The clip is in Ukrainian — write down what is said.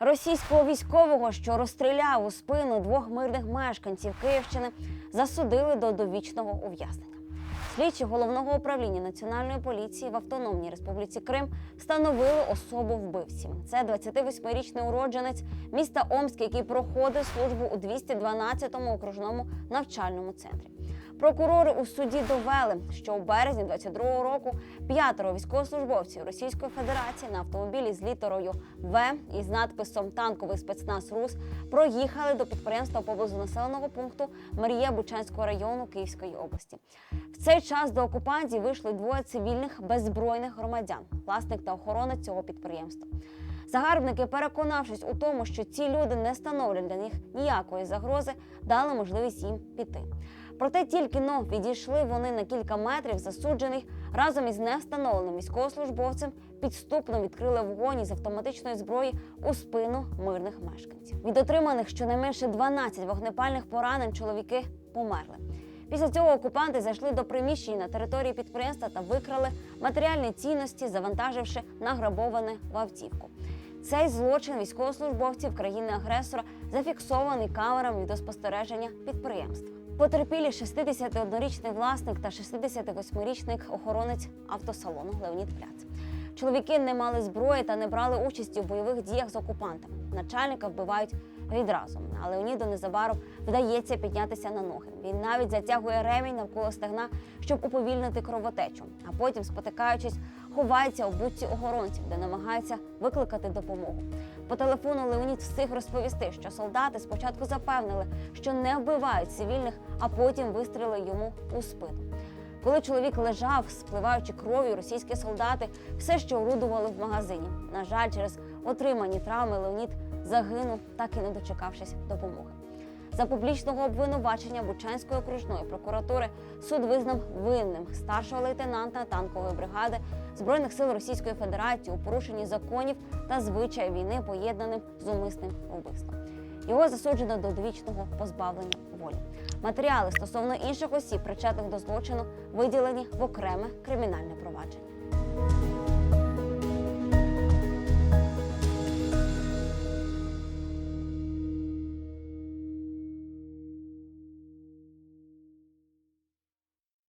Російського військового, що розстріляв у спину двох мирних мешканців Київщини, засудили до довічного ув'язнення. Слідчі головного управління національної поліції в Автономній Республіці Крим встановили особу вбивці. Це 28-річний уродженець міста Омськ, який проходив службу у 212-му окружному навчальному центрі. Прокурори у суді довели, що у березні 22-го року п'ятеро військовослужбовців Російської Федерації на автомобілі з літерою В із надписом Танковий спецназ РУС проїхали до підприємства поблизу населеного пункту Марія Бучанського району Київської області. В цей час до окупантів вийшли двоє цивільних беззбройних громадян, власник та охоронець цього підприємства. Загарбники, переконавшись у тому, що ці люди не становлять для них ніякої загрози, дали можливість їм піти. Проте тільки но відійшли вони на кілька метрів засуджених разом із невстановленим військовослужбовцем підступно відкрили вогонь із автоматичної зброї у спину мирних мешканців. Від отриманих щонайменше 12 вогнепальних поранень чоловіки померли. Після цього окупанти зайшли до приміщень на території підприємства та викрали матеріальні цінності, завантаживши награбоване в автівку. Цей злочин військовослужбовців країни-агресора зафіксований камерами відеоспостереження підприємства. Потерпілі 61-річний власник та 68-річний охоронець автосалону Леонід Пляц. Чоловіки не мали зброї та не брали участі у бойових діях з окупантами. Начальника вбивають відразу. А Леоніду незабаром вдається піднятися на ноги. Він навіть затягує ремінь навколо стегна, щоб уповільнити кровотечу. А потім, спотикаючись, ховається у будці охоронців, де намагається викликати допомогу. По телефону Леонід встиг розповісти, що солдати спочатку запевнили, що не вбивають цивільних, а потім вистрілили йому у спину. Коли чоловік лежав, спливаючи кров'ю, російські солдати все ще орудували в магазині. На жаль, через отримані травми Леонід загинув, так і не дочекавшись допомоги. За публічного обвинувачення Бучанської окружної прокуратури суд визнав винним старшого лейтенанта танкової бригади збройних сил Російської Федерації у порушенні законів та звичаїв війни, поєднаним з умисним вбивством. Його засуджено до довічного позбавлення волі. Матеріали стосовно інших осіб, причетних до злочину, виділені в окреме кримінальне провадження.